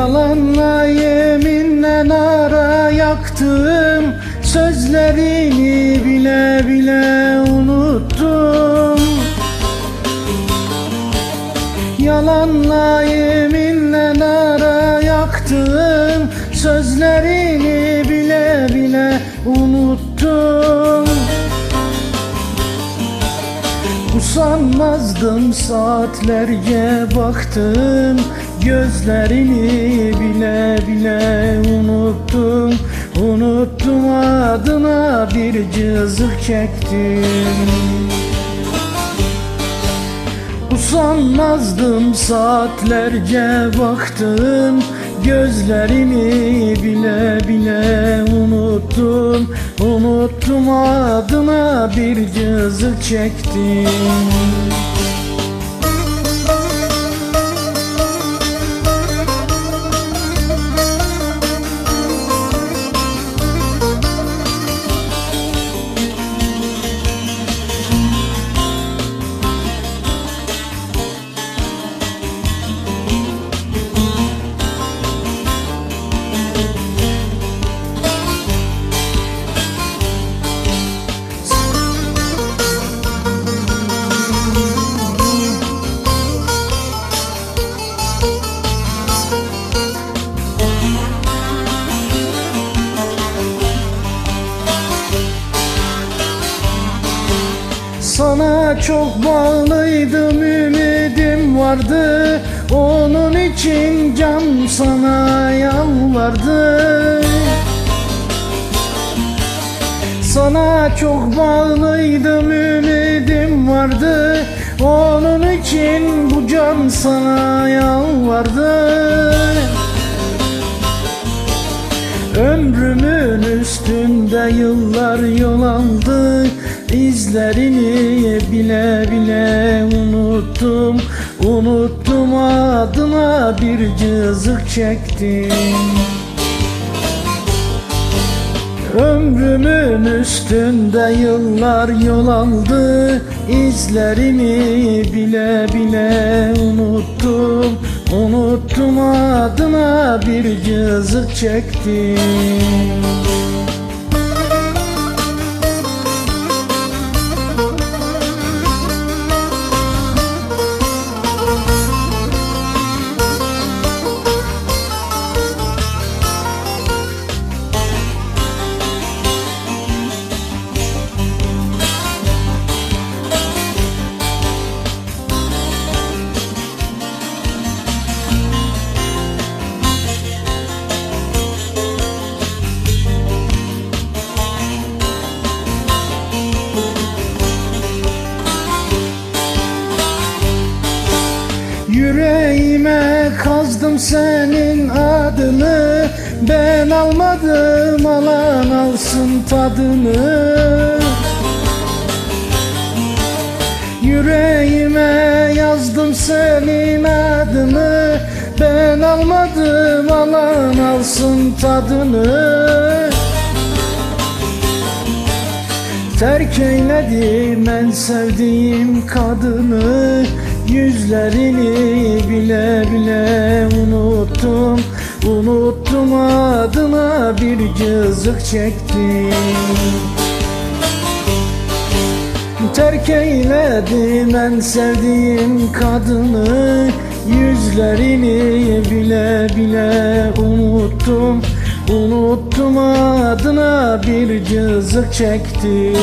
Yalanla yeminle nara yaktım. Sözlerini bile bile unuttum. Yalanla yeminle nara yaktım. Sözlerini bile bile unuttum. Usanmazdım saatlerce baktım Gözlerini bile bile unuttum. Unuttum adına bir cızık çektim. Usanmazdım saatlerce baktım Gözlerini bile bile unuttum. Unuttum adına bir cızık çektim Sana çok bağlıydım ümidim vardı. Onun için can sana yalvardı. Sana çok bağlıydım ümidim vardı. Onun için bu can sana yalvardı. Ömrümün üstünde yıllar yol aldı İzlerini bile bile unuttum. Unuttum adına bir cızık çektim. Ömrümün üstünde yıllar yol aldı. İzlerini bile bile unuttum. Unuttum adına bir cızık çektim senin adını Ben almadım alan alsın tadını. Yüreğime yazdım senin adını Ben almadım alan alsın tadını. Terk eyledim en sevdiğim kadını Yüzlerini bile bile unuttum. Unuttum adına bir cızık çektim. Terk eyledim en sevdiğim kadını. Yüzlerini bile bile unuttum. Unuttum adına bir cızık çektim